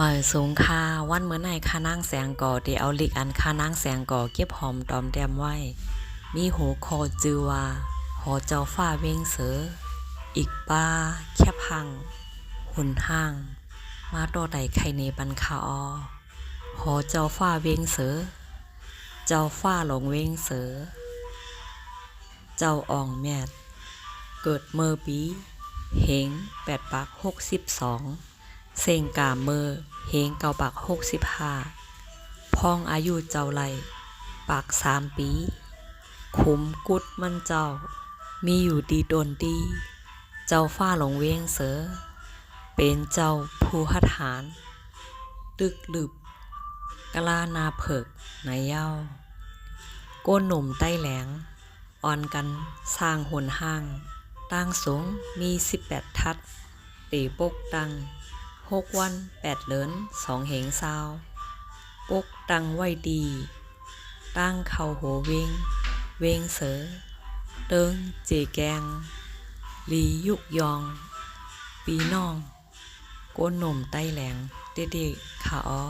เหมยสูงค่าวันเมื่อไหนค่านั่งแสงก่อเดี๋ยวเอาลิกอันค่านั่งแสงก่อเก็บหอมตอมแดมไว้ มีหูคอจือว่าหอเจ้าฟ้าเวงเสืออีกป้าแคบหัง หุนห้าง มาโตใดไข่เนบันคาออหอเจ้าฟ้าเวงเสือเจ้าฟ้าหลงเวงเสือเจ้าอ่องแมดเกิดเมื่อปีเฮงแปดปักหกสิบสอง เซงกาเมอร์เฮงเกาปักหกสิบห้าพองอายุเจ้าไรปักสามปี ขุมกุดมันเจ้า มีอยู่ดีโดนดี เจ้าฟ้าหลงเวงเสือเป็นเจ้าผู้หัดหารตึกหลึบกะลานาเผิกนายเย้าก้นหนุ่มใต้แหลง อ่อนกันสร้างหนห้างตั้งสูงมีสิบแปดทัดตีปกตัง หกวันแปดเหลินสองเหงซาวปกตังไว้ดี ตั้งเข่าโหเวง เวงเสอเติงเจแกง ลียุกยอง ปีน้องก้นหนุ่มใต้แหลง เด็กๆขาอ้อ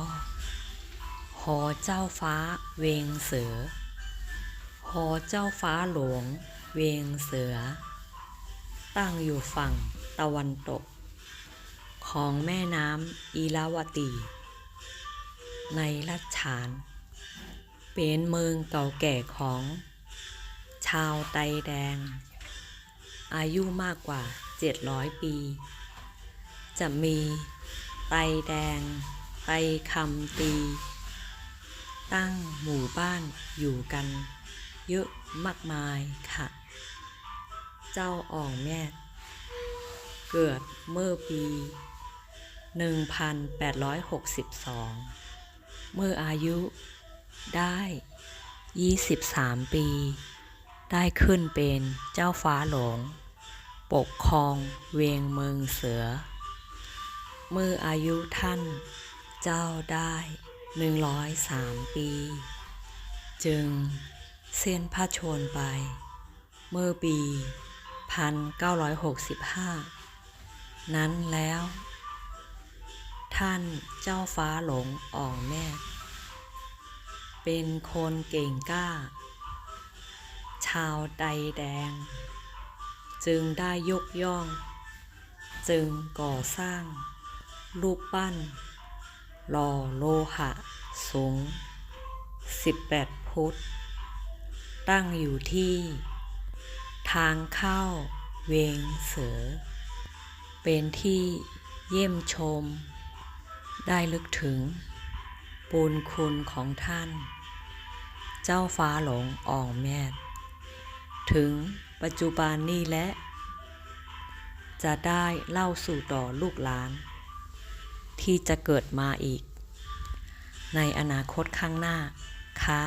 หอเจ้าฟ้าเวงเสือหอเจ้าฟ้าหลวง เวงเสือ ตั้งอยู่ฝั่งตะวันตก ของแม่น้ำอีลาวตี ในรัชฉาน เป็นเมืองเก่าแก่ของ ชาวไตแดง อายุมากกว่า 700 ปี จะมีไตแดง ไตคำตี ตั้งหมู่บ้านอยู่กัน เยอะมากมายค่ะ เจ้าอ่องแม่เกิดเมื่อปี 1862 เมื่ออายุได้ 23 ปี ได้ขึ้นเป็นเจ้าฟ้าหลงปกครองเวียงเมืองเสือ เมื่ออายุท่านเจ้าได้ 103 ปี จึงเส้นพระชนไป เมื่อปี 1965 นั้นแล้ว ท่านเจ้าฟ้าหลงอ่องแม่ เป็นคนเก่งกล้า ชาวใดแดง จึงได้ยกย่อง จึงก่อสร้าง รูปปั้นหล่อโลหะ สูง 18 ฟุต ตั้งอยู่ที่ ทางเข้าเวงเสือ เป็นที่เยี่ยมชม ได้ลึกถึงบุญคุณของท่าน เจ้าฟ้าหลงอ่องแม่ดถึงปัจจุบันนี้และ จะได้เล่าสู่ต่อลูกหลาน ที่จะเกิดมาอีก ในอนาคตข้างหน้า ค่ะ